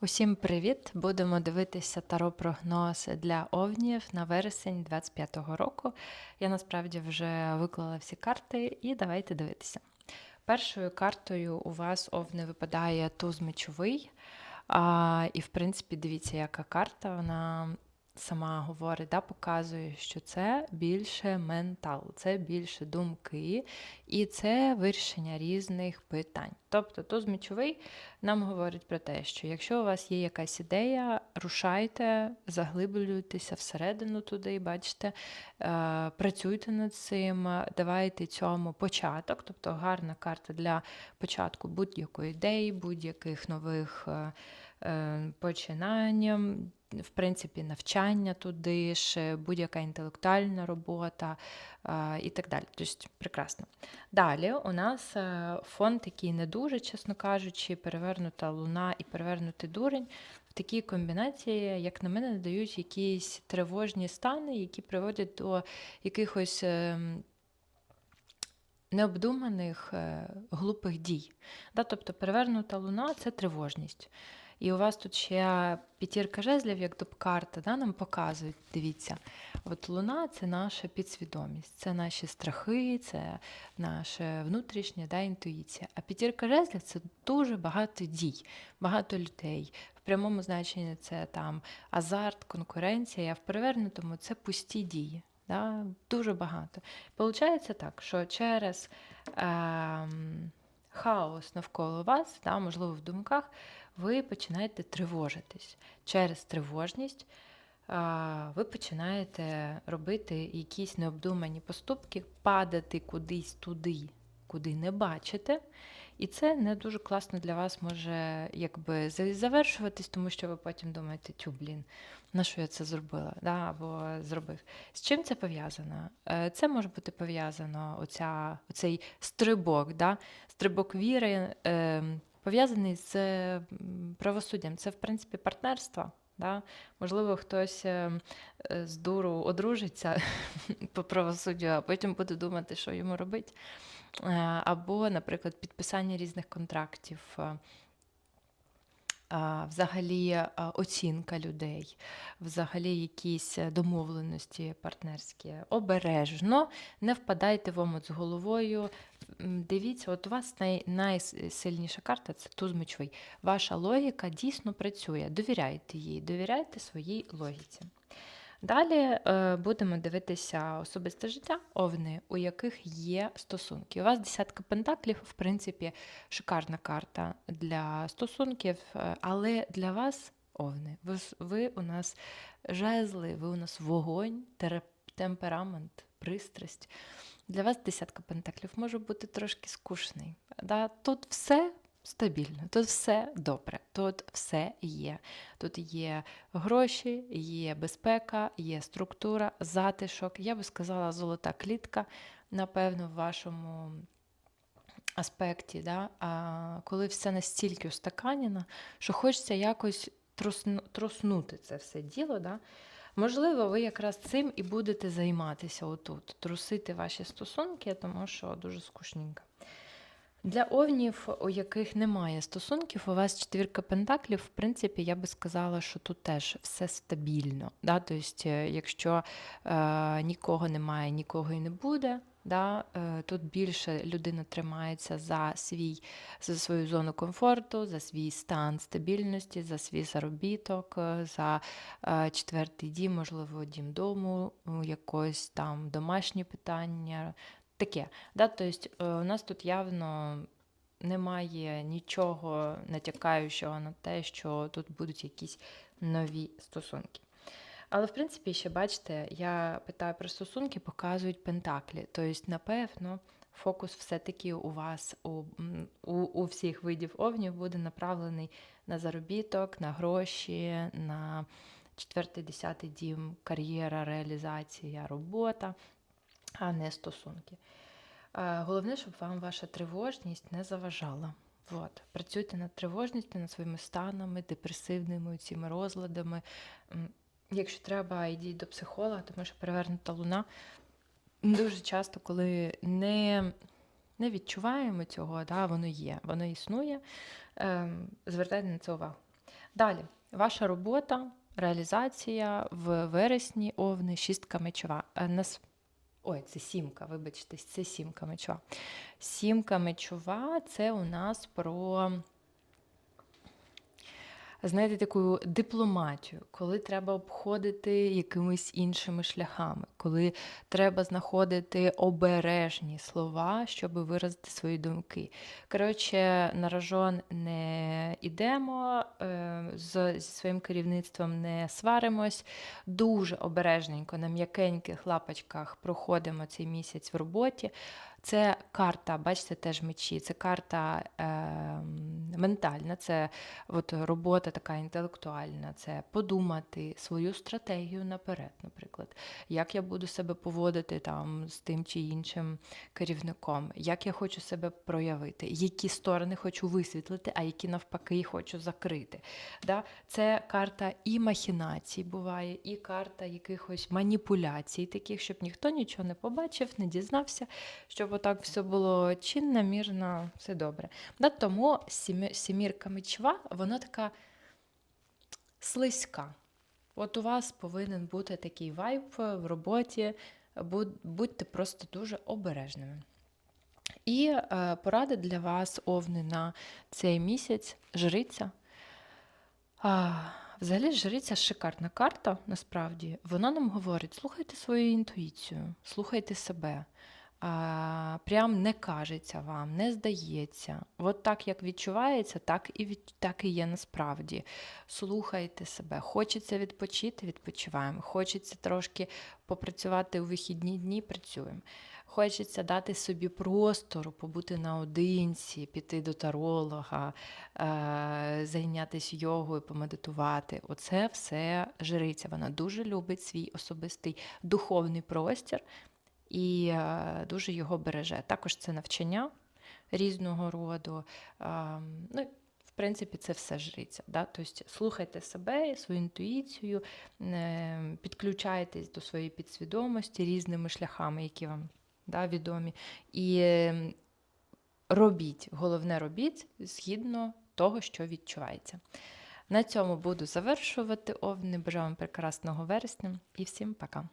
Усім привіт! Будемо дивитися таро прогноз для овнів на вересень 25-го року. Я насправді вже виклала всі карти і давайте дивитися. Першою картою у вас овни випадає туз мечовий. А, і, в принципі, дивіться, яка карта. Вона сама говорить, да, показує, що це більше ментал, це більше думки, і це вирішення різних питань. Тобто, туз мечовий нам говорить про те, що якщо у вас є якась ідея, рушайте, заглиблюйтеся всередину туди, бачите, е, працюйте над цим, давайте цьому початок, тобто гарна карта для початку будь-якої ідеї, будь-яких нових е, е, починань. В принципі, навчання туди ж, будь-яка інтелектуальна робота і так далі. Тобто, прекрасно. Далі у нас е, фон такий не дуже, чесно кажучи, перевернута луна і перевернутий дурень. В такій комбінації, як на мене, надають якісь тривожні стани, які приводять до якихось. е, Необдуманих е, глупих дій. Да? Тобто перевернута луна це тривожність. І у вас тут ще п'ятірка жезлів, як доп-карта, да, нам показують, дивіться, от луна це наша підсвідомість, це наші страхи, це наша внутрішня да, інтуїція. А п'ятірка жезлів це дуже багато дій, багато людей. В прямому значенні це там азарт, конкуренція, а в перевернутому це пусті дії. Да? Дуже багато. Получається так, що через е, хаос навколо вас, да, можливо, в думках, ви починаєте тривожитись. Через тривожність а, ви починаєте робити якісь необдумані поступки, падати кудись туди, куди не бачите. І це не дуже класно для вас може якби завершуватись, тому що ви потім думаєте, тю, блін, на що я це зробила? Да? Або зробив. З чим це пов'язано? Е, Це може бути пов'язано оця, оцей стрибок, да? стрибок віри. е, пов'язаний з правосуддям. Це, в принципі, партнерство. Да? Можливо, хтось е, е, з дуру одружиться по правосуддю, а потім буде думати, що йому робити. Е, Або, наприклад, підписання різних контрактів. Взагалі оцінка людей, взагалі якісь е, домовленості партнерські. Обережно, не впадайте в омут з головою. Дивіться, от у вас най, найсильніша карта це туз мечовий. Ваша логіка дійсно працює. Довіряйте їй, довіряйте своїй логіці. Далі е, будемо дивитися особисте життя овни, у яких є стосунки. У вас десятка пентаклів, в принципі, шикарна карта для стосунків, е, але для вас овни. Ви, ви у нас жезли, ви у нас вогонь, темперамент, пристрасть. Для вас десятка пентаклів може бути трошки скучний. Да? Тут все стабільно, тут все добре, тут все є. Тут є гроші, є безпека, є структура, затишок. Я би сказала, золота клітка, напевно, в вашому аспекті, да? а коли все настільки устаканено, що хочеться якось трусну, труснути це все діло. Да? Можливо, ви якраз цим і будете займатися отут, трусити ваші стосунки, тому що дуже скучненько. Для овнів, у яких немає стосунків, у вас четвірка пентаклів, в принципі, я би сказала, що тут теж все стабільно. Да? Тобто, е, якщо е, нікого немає, нікого і не буде. Да? Е, тут більше людина тримається за свій за свою зону комфорту, за свій стан стабільності, за свій заробіток, е, за четвертий дім, можливо, дім дому, якось там домашні питання. Таке. Да? Тобто, е, у нас тут явно немає нічого натякаючого на те, що тут будуть якісь нові стосунки. Але, в принципі, ще бачите, я питаю про стосунки, показують пентаклі. Тобто, напевно, фокус все-таки у вас, у, у, у всіх видів овнів буде направлений на заробіток, на гроші, на четвертий, десятий дім, кар'єра, реалізація, робота, а не стосунки. Е, Головне, щоб вам ваша тривожність не заважала. От. Працюйте над тривожністю, над своїми станами, депресивними цими розладами. Якщо треба, йдіть до психолога, тому що перевернута луна дуже часто, коли не, не відчуваємо цього, да, воно є, воно існує. Ем, звертайте на це увагу. Далі, ваша робота, реалізація в вересні овни, шістка мечова. Е, Ой, це сімка, вибачте, це сімка мечова. Сімка мечова це у нас про, знаєте, таку дипломатію, коли треба обходити якимись іншими шляхами, коли треба знаходити обережні слова, щоб виразити свої думки. Коротше, на рожон не йдемо, е, зі своїм керівництвом не сваримось. Дуже обережненько на м'якеньких лапочках проходимо цей місяць в роботі. Це карта, бачите, теж мечі, це карта е, ментальна, це от робота така інтелектуальна, це подумати свою стратегію наперед, наприклад, як я буду себе поводити там з тим чи іншим керівником, як я хочу себе проявити, які сторони хочу висвітлити, а які навпаки хочу закрити. Да? Це карта і махінацій буває, і карта якихось маніпуляцій, таких, щоб ніхто нічого не побачив, не дізнався, щоб отак все було чинно, мірно, все добре. Да? Тому сімі- сімірка мечова, вона така слизька. От у вас повинен бути такий вайб в роботі, будьте просто дуже обережними. І е, поради для вас, овни, на цей місяць жриця. А, взагалі, жриця шикарна карта, насправді. Вона нам говорить: слухайте свою інтуїцію, слухайте себе. А, прям не кажеться вам, не здається. От так, як відчувається, так і від, так і є насправді. Слухайте себе. Хочеться відпочити, відпочиваємо. Хочеться трошки попрацювати у вихідні дні, працюємо. Хочеться дати собі простору, побути наодинці, піти до таролога, е, зайнятися йогою, помедитувати. Оце все жриця. Вона дуже любить свій особистий духовний простір і е, дуже його береже. Також це навчання різного роду. е, Ну, в принципі, це все жриця. Да? Тобто слухайте себе, свою інтуїцію, е, підключайтесь до своєї підсвідомості різними шляхами, які вам да, відомі. І робіть, головне робіть згідно того, що відчувається. На цьому буду завершувати. Овни. Бажаю вам прекрасного вересня і всім пока.